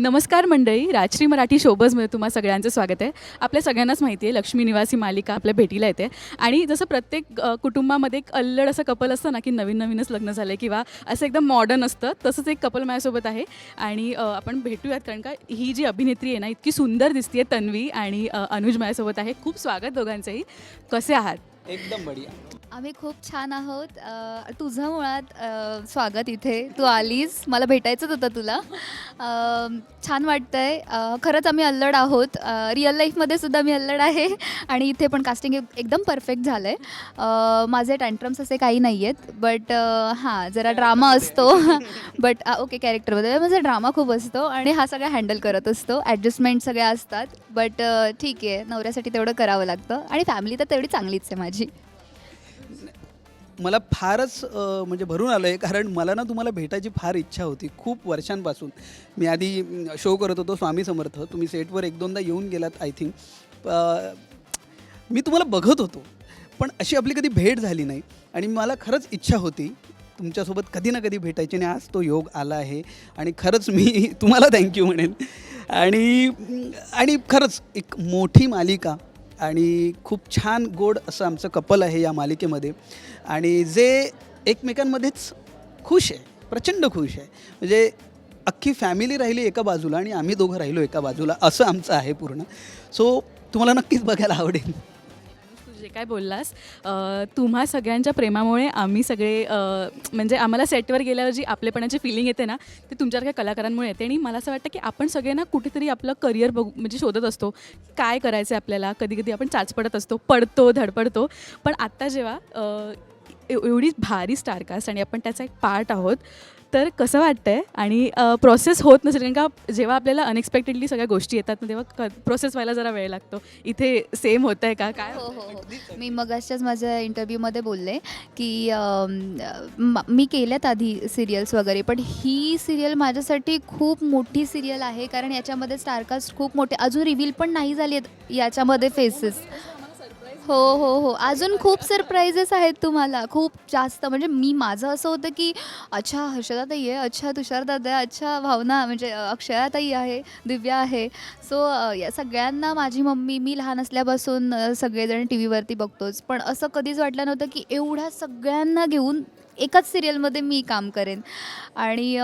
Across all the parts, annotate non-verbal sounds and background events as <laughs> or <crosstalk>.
नमस्कार मंडळी राजश्री मराठी शोबजमध्ये तुम्हा सगळ्यांचं स्वागत आहे. आपल्या सगळ्यांनाच माहिती आहे लक्ष्मी निवासी मालिका आपल्या भेटीला येते. आणि जसं प्रत्येक अ, कुटुंबामध्ये एक अल्लड असं कपल असतं ना की नवीन नवीनच लग्न झालं आहे किंवा असं एकदम मॉडर्न असतं तसंच एक कपल माझ्यासोबत आहे. आणि अ, आपण भेटूयात कारण का ही जी अभिनेत्री आहे ना इतकी सुंदर दिसते तन्वी आणि अ, अनुज माझ्यासोबत आहे. खूप स्वागत दोघांचंही. कसे आहात? एकदम बढिया. आम्ही खूप छान आहोत. अ, तुझं मुळात अ, स्वागत इथे. तू आलीस. मला भेटायचंच होतं तुला. अ, छान वाटतंय. अ, खरंच आम्ही अल्लड आहोत. रिअल लाईफमध्ये सुद्धा मी अल्लड आहे. आणि इथे पण कास्टिंग एकदम परफेक्ट झालं आहे माझे टँट्रम्स असे काही नाही आहेत बट हां जरा ड्रामा असतो. बट ओके कॅरेक्टरमध्ये माझा ड्रामा खूप असतो. आणि हा सगळा हँडल करत असतो. ॲडजस्टमेंट सगळ्या असतात. बट ठीक आहे. नवऱ्यासाठी तेवढं करावं लागतं. आणि फॅमिली तर तेवढी चांगलीच आहे माझी. मला फारच म्हणजे भरून आलं आहे कारण मला ना तुम्हाला भेटायची फार इच्छा होती खूप वर्षांपासून. मी आधी शो करत होतो स्वामी समर्थ. तुम्ही सेटवर एक दोनदा येऊन गेलात आय थिंक मी तुम्हाला बघत होतो पण अशी आपली कधी भेट झाली नाही. आणि मला खरंच इच्छा होती तुमच्यासोबत कधी ना कधी भेटायची. आणि आज तो योग आला आहे. आणि खरंच मी <laughs> तुम्हाला थँक्यू म्हणेन. आणि आणि खरंच एक मोठी मालिका आणि खूप छान गोड असं आमचं कपल आहे या मालिकेमध्ये. आणि जे एकमेकांमध्येच खुश आहे प्रचंड खुश आहे. म्हणजे अख्खी फॅमिली राहिली एका बाजूला आणि आम्ही दोघं राहिलो एका बाजूला असं आमचं आहे पूर्ण. सो तुम्हाला नक्कीच बघायला आवडेल. जे काय बोललास तुम्हा सगळ्यांच्या प्रेमामुळे आम्ही सगळे म्हणजे आम्हाला सेटवर गेल्यावर जी आपलेपणाची फिलिंग येते ना ते तुमच्यासारख्या कलाकारांमुळे येते. आणि मला असं वाटतं की आपण सगळे ना कुठेतरी आपलं करिअर बघू म्हणजे शोधत असतो काय करायचं आहे आपल्याला? कधी कधी आपण चाचपडत असतो पडतो धडपडतो. पण आत्ता जेव्हा एव- एवढी भारी स्टारकास्ट आणि आपण त्याचा एक पार्ट आहोत तर कसं वाटतंय? आणि प्रोसेस होत नसेल कारण का जेव्हा आपल्याला अनएक्सपेक्टेडली सगळ्या गोष्टी येतात ना तेव्हा प्रोसेस व्हायला जरा वेळ लागतो. इथे सेम होत आहे का? काय हो हो हो. मी मगाच्याच माझ्या इंटरव्ह्यूमध्ये बोलले की मी केल्यात आधी सिरियल्स वगैरे पण ही सिरियल माझ्यासाठी खूप मोठी सिरियल आहे कारण याच्यामध्ये स्टारकास्ट खूप मोठे अजून रिव्हील पण नाही झाली आहेत याच्यामध्ये फेसेस हो हो हो. अजून खूप सरप्राईजेस आहेत तुम्हाला. खूप जास्त. म्हणजे मी माझं असं होतं की अच्छा हर्षदाताई आहे. अच्छा तुषारदादा आहे. अच्छा भावना म्हणजे अक्षयाताई आहे. दिव्या आहे. सो या सगळ्यांना माझी मम्मी मी लहान असल्यापासून सगळेजण टी व्हीवरती बघतोच. पण असं कधीच वाटलं नव्हतं की एवढ्या सगळ्यांना घेऊन एकाच सिरियलमध्ये मी काम करेन. आणि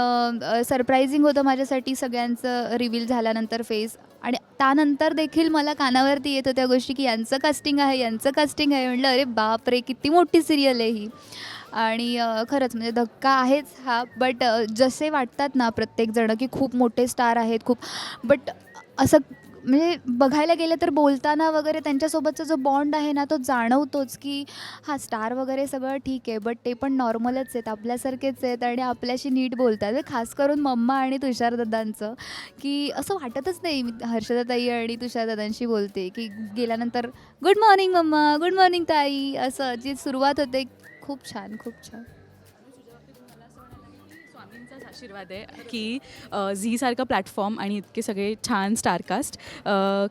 सरप्रायझिंग होतं माझ्यासाठी सगळ्यांचं रिव्हील झाल्यानंतर फेस आणि त्यानंतर देखील मला कानावरती येत होत्या गोष्टी की यांचं कास्टिंग आहे यांचं कास्टिंग आहे. म्हटलं अरे बाप रे किती मोठी सिरियल आहे ही. आणि खरंच म्हणजे धक्का आहेच हा. बट जसे वाटतात ना प्रत्येकजणं की खूप मोठे स्टार आहेत खूप बट असं म्हणजे बघायला गेलं तर बोलताना वगैरे त्यांच्यासोबतचा जो बॉन्ड आहे ना तो जाणवतोच की हा स्टार वगैरे सगळं ठीक आहे बट ते पण नॉर्मलच आहेत आपल्यासारखेच आहेत आणि आपल्याशी नीट बोलतात. खास करून मम्मा आणि तुषारदादांचं की असं वाटतच नाही मी हर्षदाताई आणि तुषारदादांशी बोलते की गेल्यानंतर good morning mamma good morning ताई असं जी सुरुवात होते खूप छान खूप छान. आशीर्वाद आहे की अ, झी सारखा प्लॅटफॉर्म आणि इतके सगळे छान स्टारकास्ट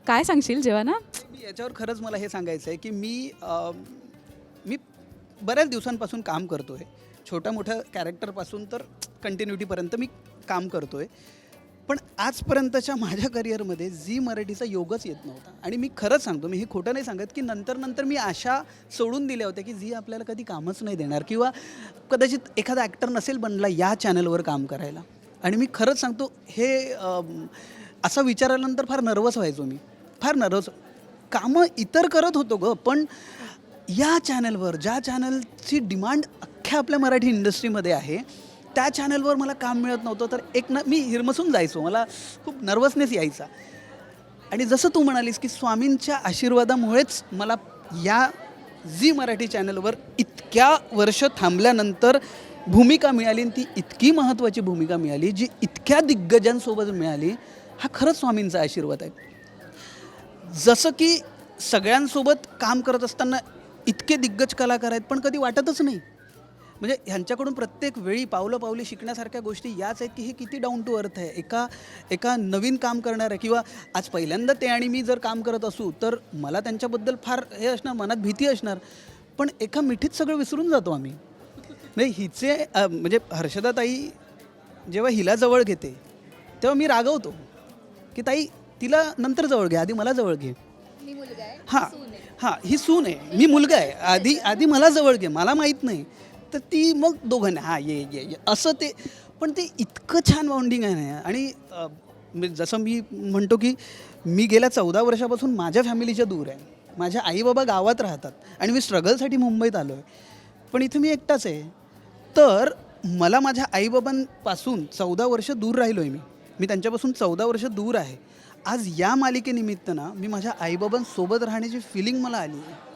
काय सांगशील जेव्हा ना मी याच्यावर खरंच मला हे सांगायचं आहे की मी मी बऱ्याच दिवसांपासून काम करतो आहे छोट्या मोठ्या कॅरेक्टरपासून तर कंटिन्युटीपर्यंत मी काम करतो आहे पण आजपर्यंतच्या माझ्या करिअरमध्ये झी मराठीचा योगच येत नव्हता. आणि मी खरंच सांगतो मी हे खोटं नाही सांगत की नंतर नंतर मी आशा सोडून दिल्या होत्या की झी आपल्याला कधी कामच नाही देणार किंवा कदाचित एखादा ॲक्टर नसेल बनला या चॅनलवर काम करायला. आणि मी खरंच सांगतो हे असं असा फार नर्वस व्हायचो मी. फार नर्वस कामं इतर करत होतो ग पण या चॅनलवर ज्या चॅनलची डिमांड अख्ख्या आपल्या मराठी इंडस्ट्रीमध्ये आहे त्या चॅनलवर मला काम मिळत नव्हतं तर एक ना मी हिरमसून जायचो. मला खूप नर्वसनेस यायचा. आणि जसं तू म्हणालीस की स्वामींच्या आशीर्वादामुळेच मला या झी मराठी चॅनलवर इतक्या वर्ष थांबल्यानंतर भूमिका मिळाली आणि ती इतकी महत्त्वाची भूमिका मिळाली जी इतक्या दिग्गजांसोबत मिळाली हा खरंच स्वामींचा आशीर्वाद आहे. जसं की सगळ्यांसोबत काम करत असताना इतके दिग्गज कलाकार आहेत पण कधी वाटतच नाही. म्हणजे ह्यांच्याकडून प्रत्येक वेळी पावलं पावली शिकण्यासारख्या गोष्टी याच आहेत की हे किती डाऊन टू अर्थ आहे. एका एका नवीन काम करणार आहे. किंवा आज पहिल्यांदा ते आणि मी जर काम करत असू तर मला त्यांच्याबद्दल फार हे असणार मनात भीती असणार. पण एका मिठीत सगळं विसरून जातो आम्ही. नाही हिचे म्हणजे हर्षदाताई जेव्हा हिला जवळ घेते तेव्हा मी रागवतो की ताई तिला नंतर जवळ घे आधी मला जवळ घे. हां हां ही सून आहे. मी मुलगा आहे. आधी आधी मला जवळ घे मला माहीत नाही. तर ती मग दोघांना हां ये ये ये. असं ते पण ते इतकं छान बाउंडिंग आहे ना. आणि मी- जसं मी म्हणतो की मी गेल्या चौदा वर्षापासून माझ्या फॅमिलीच्या दूर आहे. माझ्या आईबाबा गावात राहतात. आणि मी स्ट्रगलसाठी मुंबईत आलो आहे पण इथं मी एकटाच आहे. तर मला माझ्या आईबाबांपासून चौदा वर्ष दूर राहिलो आहे मी. मी त्यांच्यापासून चौदा वर्ष दूर आहे. आज या मालिकेनिमित्त ना मी माझ्या आईबाबांसोबत राहण्याची फिलिंग मला आली आहे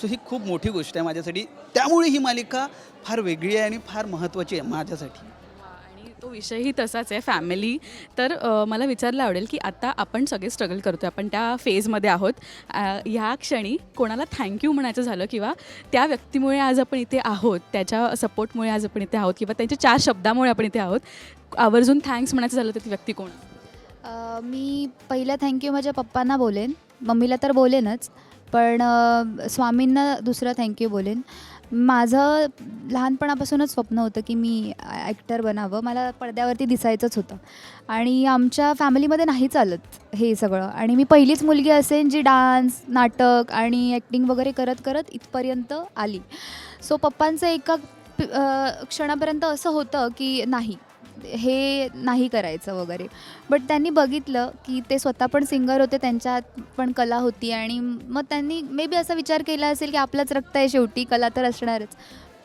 सो ही खूप मोठी गोष्ट आहे माझ्यासाठी. त्यामुळे ही मालिका फार वेगळी आहे आणि फार महत्त्वाची आहे माझ्यासाठी. आणि तो विषयही तसाच आहे फॅमिली तर अ, मला विचारलं आवडेल की आता आपण सगळे स्ट्रगल करतो आपण त्या फेजमध्ये आहोत. अ, ह्या क्षणी कोणाला थँक्यू म्हणायचं झालं किंवा त्या व्यक्तीमुळे आज आपण इथे आहोत त्याच्या सपोर्टमुळे आज आपण इथे आहोत किंवा त्यांच्या चार शब्दामुळे आपण इथे आहोत आवर्जून थँक्स म्हणायचं झालं तर ती व्यक्ती कोण? अ, मी पहिलं थँक्यू माझ्या पप्पांना बोलेन. मम्मीला तर बोलेनच. पण स्वामींना दुसरं थँक्यू बोलेन. माझं लहानपणापासूनच स्वप्न होतं की मी ॲक्टर बनावं. मला पडद्यावरती दिसायचंच होतं. आणि आमच्या फॅमिलीमध्ये नाही चालत हे सगळं. आणि मी पहिलीच मुलगी असेन जी डान्स नाटक आणि ॲक्टिंग वगैरे करत करत इथपर्यंत आली. सो पप्पांचं एका क्षणापर्यंत असं होतं की नाही हे नाही करायचं वगैरे. बट त्यांनी बघितलं की ते स्वतः पण सिंगर होते त्यांच्यात पण कला होती आणि मग त्यांनी मे बी असा विचार केला असेल की आपलंच रक्त आहे शेवटी कला तर असणारच.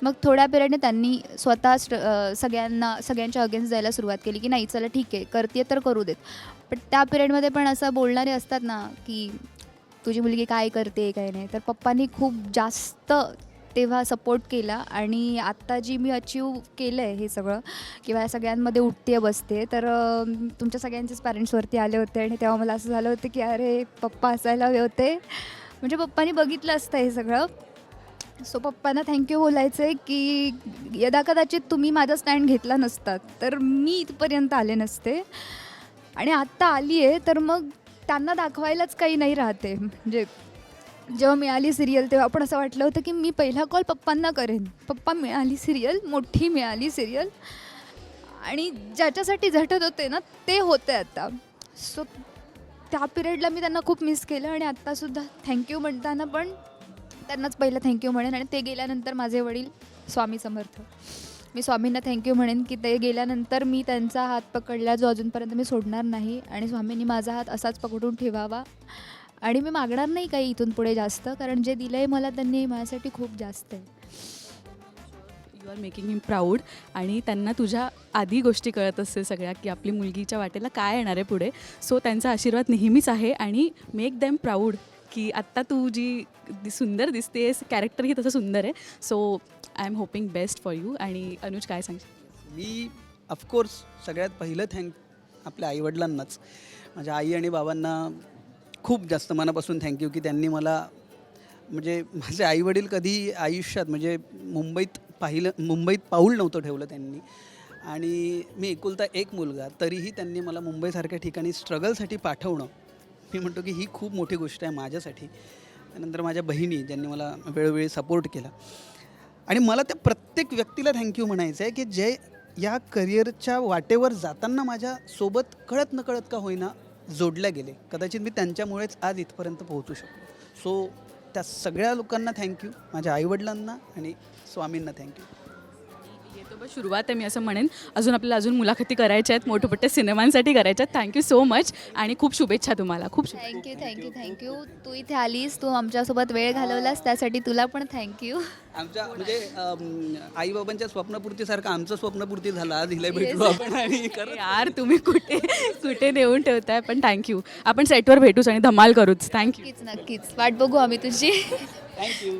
मग थोड्या पिरियडने त्यांनी स्वतः स्ट सगळ्यांना सगळ्यांच्या अगेन्स्ट जायला सुरुवात केली की नाही चला ठीक आहे करते तर करू देत. पण त्या पिरियडमध्ये पण असं बोलणारे असतात ना की तुझी मुलगी काय करते काय नाही? तर पप्पांनी खूप जास्त तेव्हा सपोर्ट केला आणि आत्ता जी मी अचीव केलं आहे हे सगळं किंवा या सगळ्यांमध्ये उठते बसते तर तुमच्या सगळ्यांचेच पॅरेंट्सवरती आले होते आणि तेव्हा मला असं झालं होतं की अरे पप्पा असायला हवे होते. म्हणजे पप्पानी बघितलं असतं हे सगळं. सो पप्पांना थँक्यू बोलायचं आहे की यदा कदाचित तुम्ही माझा स्टँड घेतला नसतात तर मी इथपर्यंत आले नसते. आणि आत्ता आली आहे तर मग त्यांना दाखवायलाच काही नाही राहते. म्हणजे जेव्हा मिळाली सिरियल तेव्हा पण असं वाटलं होतं की मी पहिला कॉल पप्पांना करेन. पप्पा मिळाली सिरियल मोठी मिळाली सिरियल आणि ज्याच्यासाठी झटत होते ना ते होते आता. सो त्या पिरियडला मी त्यांना खूप मिस केलं आणि आत्तासुद्धा थँक्यू म्हणताना पण त्यांनाच पहिलं थँक्यू म्हणेन आणि ते गेल्यानंतर माझे वडील स्वामी समर्थ. मी स्वामींना थँक्यू म्हणेन की ते गेल्यानंतर मी त्यांचा हात पकडला जो अजूनपर्यंत मी सोडणार नाही. आणि स्वामींनी माझा हात असाच पकडून ठेवावा. आणि मी मागणार नाही काही इथून पुढे जास्त कारण जे दिलं आहे मला त्यांनी माझ्यासाठी खूप जास्त आहे. You are making him proud आणि त्यांना तुझ्या आधी गोष्टी कळत असतील सगळ्या की आपली मुलगीच्या वाटेला काय येणार आहे पुढे. सो त्यांचा आशीर्वाद नेहमीच आहे आणि मेक देम प्राऊड की आत्ता तू जी सुंदर दिसतेस कॅरेक्टरही तसं सुंदर आहे. So I am hoping best for you आणि अनुज काय सांगशील? मी ऑफकोर्स सगळ्यात पहिलं थँक आपल्या आईवडिलांनाच. माझ्या आई आणि बाबांना खूप जास्त मनापासून थँक्यू की त्यांनी मला म्हणजे माझे आईवडील कधी आयुष्यात म्हणजे मुंबईत पाहिलं मुंबईत पाऊल नव्हतं ठेवलं त्यांनी. आणि मी एकुलता एक मुलगा तरीही त्यांनी मला मुंबईसारख्या ठिकाणी स्ट्रगलसाठी पाठवणं मी म्हणतो की ही खूप मोठी गोष्ट आहे माझ्यासाठी. त्यानंतर माझ्या बहिणी ज्यांनी मला वेळोवेळी सपोर्ट केला. आणि मला त्या प्रत्येक व्यक्तीला थँक्यू म्हणायचं आहे की जे या करिअरच्या वाटेवर जाताना माझ्या सोबत कळत नकळत का होईना जोडल्या गेले. कदाचित मी त्यांच्यामुळेच आज इथपर्यंत पोहोचू शकतो सो त्या सगळ्या लोकांना थँक्यू माझ्या आईवडिलांना आणि स्वामींना थँक्यू येतो बस सुरुवात आहे मी असं म्हणेन. अजून आपल्याला अजून मुलाखती करायच्या आहेत. मोठे मोठ्या सिनेमांसाठी करायच्या आहेत. थँक्यू सो मच आणि खूप शुभेच्छा तुम्हाला. खूप थँक्यू थँक्यू थँक्यू तू इथे आलीस. तू आमच्यासोबत वेळ घालवलास. त्यासाठी तुला पण थँक्यू आमच्या म्हणजे अम, आईबाबांच्या स्वप्नपूर्तीसारखं आमचं स्वप्नपूर्ती झालं. आज हिला भेटलो आपण आणि यार तुम्ही कुठे कुठे नेऊन ठेवताय? पण थँक्यू आपण सेटवर भेटूच आणि धमाल करूच. थँक्यू नक्कीच नक्कीच. वाट बघू आम्ही तुझी. थँक्यू